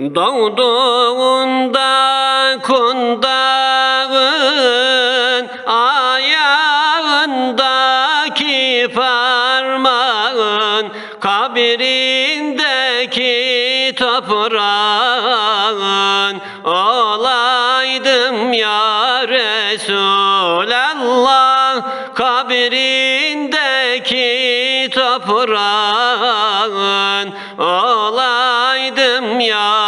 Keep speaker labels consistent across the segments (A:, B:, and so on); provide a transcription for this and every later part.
A: Doğduğunda kundağın ayağındaki parmağın kabirindeki toprağın. Olaydım ya Resulallah kabirindeki toprağın. Olaydım ya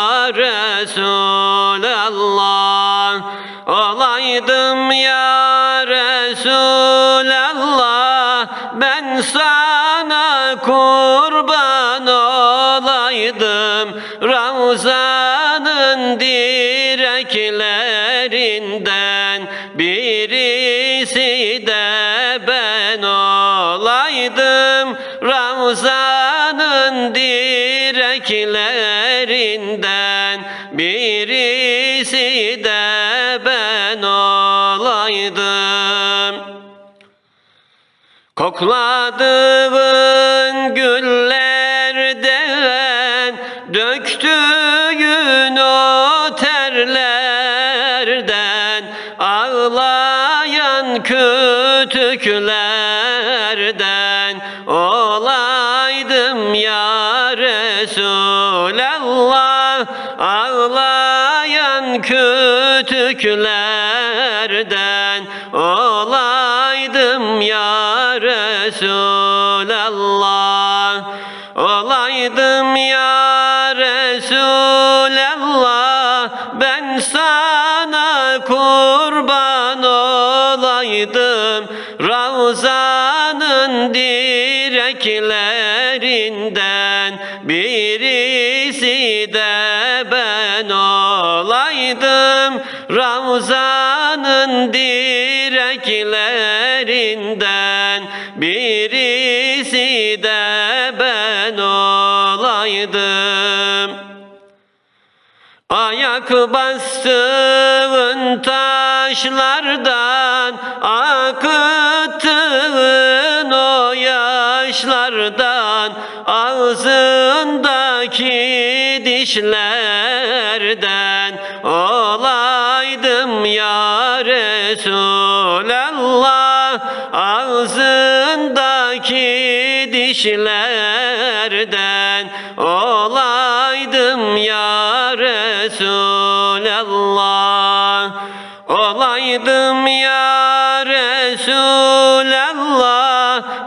A: Resulallah. Olaydım ya Resulallah. Ben sana kurban olaydım. Ravzanın direklerinden birisi de ben olaydım direklerinden birisi de ben olaydım. Kokladığın güllerden Döktüğün o terlerden Ağlayan kütüklerden Olaydım Resulallah Ağlayan kütüklerden Olaydım ya Resulallah. Olaydım ya olaydım. Ravzanın direklerinden Birisi de ben olaydım. Ravzanın direklerinden Birisi de ben olaydım. Ayak bastığın taşlardan Akıttığın o yaşlardan. Ağzındaki dişlerden Olaydım ya Resulallah. Ağzındaki dişlerden Olaydım ya Resulallah Olaydım ya Resulallah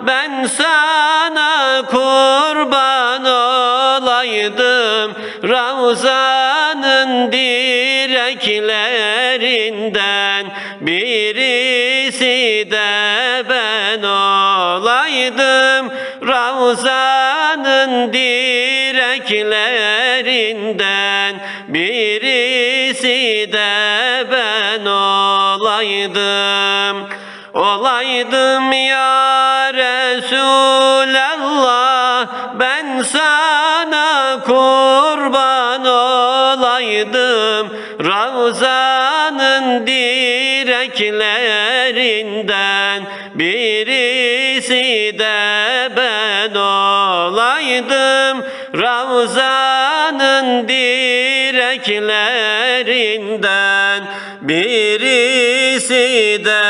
A: Ben sana kurban olaydım. Ravzanın direklerinden Birisi de ben olaydım. Ravzanın direklerinden Birisi olaydım Olaydım ya Resulallah. Ben sana kurban olaydım Ravzanın direklerinden Birisi de ben olaydım. Ravzanın direklerinden Birisi de